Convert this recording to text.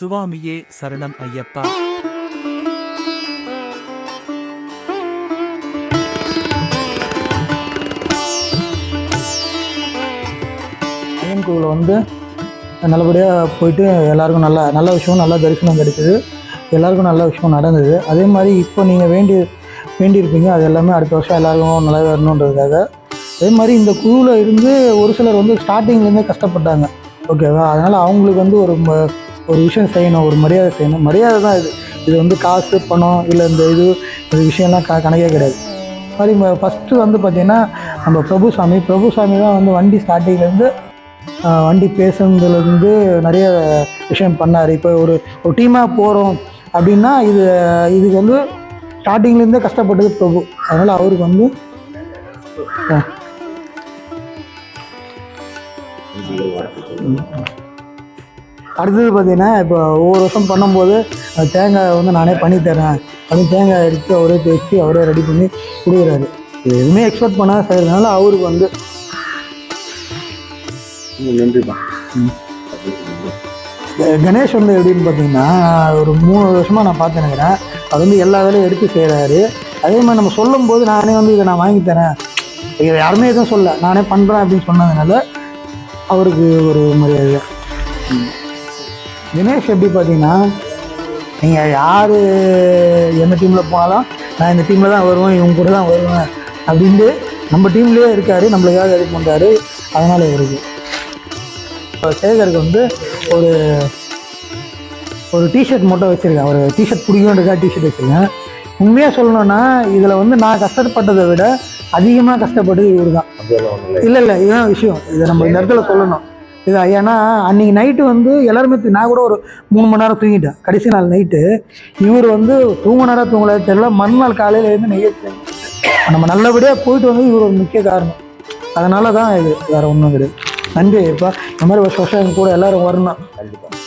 சுவாமியே சரணம் ஐயப்பா. ஐயன் கோவிலில் வந்து நல்லபடியாக போயிட்டு எல்லாருக்கும் நல்லா நல்ல விஷயம் நல்லா தரிசனம் கிடைக்குது எல்லாருக்கும் நல்ல விஷயம் நடந்தது. அதே மாதிரி இப்போ நீங்கள் வேண்டி வேண்டியிருப்பீங்க. அது எல்லாமே அடுத்த வருஷம் எல்லாருக்கும் நல்லா வரணுன்றதுக்காக. அதே மாதிரி இந்த குழுவில் இருந்து ஒரு சிலர் வந்து ஸ்டார்டிங்லேருந்தே கஷ்டப்பட்டாங்க. ஓகேவா அதனால் அவங்களுக்கு வந்து ஒரு ம- ஒரு விஷயம் செய்யணும் ஒரு மரியாதை செய்யணும். மரியாதை தான் இது. இது வந்து காசு பணம் இல்லை இந்த இது இந்த விஷயம்லாம் க கணக்கே கிடையாது. மாதிரி ஃபஸ்ட்டு வந்து பார்த்திங்கன்னா நம்ம பிரபுசாமி பிரபுசாமி தான் வந்து வண்டி ஸ்டார்டிங்லேருந்து வண்டி பேசுனதுலேருந்து நிறைய விஷயம் பண்ணார். இப்போ ஒரு ஒரு டீமாக போகிறோம் அப்படின்னா இது இதுக்கு வந்து ஸ்டார்டிங்லேருந்தே கஷ்டப்பட்டது பிரபு. அதனால் அவருக்கு வந்து ஆ. அடுத்தது பார்த்தீங்கன்னா இப்போ ஒவ்வொரு வருஷம் பண்ணும்போது தேங்காய் வந்து நானே பண்ணி தரேன். அப்படின்னு தேங்காய் எடுத்து அவரே தேய்ச்சி அவரே ரெடி பண்ணி கொடுக்குறாரு. இது எதுவுமே எக்ஸ்பெக்ட் பண்ணாத செய்கிறதுனால அவருக்கு வந்து நன்றிப்பா. கணேஷ் வந்து எப்படின்னு பார்த்தீங்கன்னா ஒரு மூணு வருஷமாக நான் பார்த்து நினைக்கிறேன். அது வந்து எல்லா வேலையும் எடுத்து செய்கிறாரு அதே மாதிரி நம்ம சொல்லும்போது நானே வந்து இதை நான் வாங்கி தரேன். இதை யாருமே எதுவும் சொல்ல நானே பண்ணுறேன் அப்படின்னு சொன்னதுனால அவருக்கு ஒரு மரியாதை தினேஷ் எப்படி பார்த்தீங்கன்னா நீங்கள் யார் எந்த டீமில் போனாலும் நான் இந்த டீமில் தான் வருவேன் இவங்க கூட தான் வருவேன் அப்படின்ட்டு நம்ம டீம்லேயே இருக்கார் நம்மளுக்காக இது பண்ணுறாரு அதனால் இவருக்கு இப்போ சேகருக்கு வந்து ஒரு ஒரு டிஷர்ட் மட்டும் வச்சுருக்கேன். ஒரு டிஷர்ட் பிடிக்குன்றதுக்காக டிஷர்ட் வச்சுருக்கேன். உண்மையாக சொல்லணும்னா இதில் வந்து நான் கஷ்டப்பட்டதை விட அதிகமாக கஷ்டப்பட்டது இவர் தான் இல்லை இல்லை இதுதான் விஷயம். இதை நம்ம இந்த இடத்துல சொல்லணும். இது ஏன்னா அன்றைக்கி நைட்டு வந்து எல்லாருமே நான் கூட ஒரு மூணு மணி நேரம் தூங்கிட்டேன். கடைசி நாள் நைட்டு இவர் வந்து தூங்கினாரா தூங்கல தெரியல. மறுநாள் காலையில் இருந்து நிகழ்ச்சி நம்ம நல்லபடியாக போயிட்டு வந்து இவர் ஒரு முக்கிய காரணம். அதனால தான் இது வேறு ஒன்றும் கிடையாது. நன்றி இப்போ இந்த மாதிரி ஒரு சொசைட்டி கூட எல்லோரும் வரணும். கண்டிப்பாக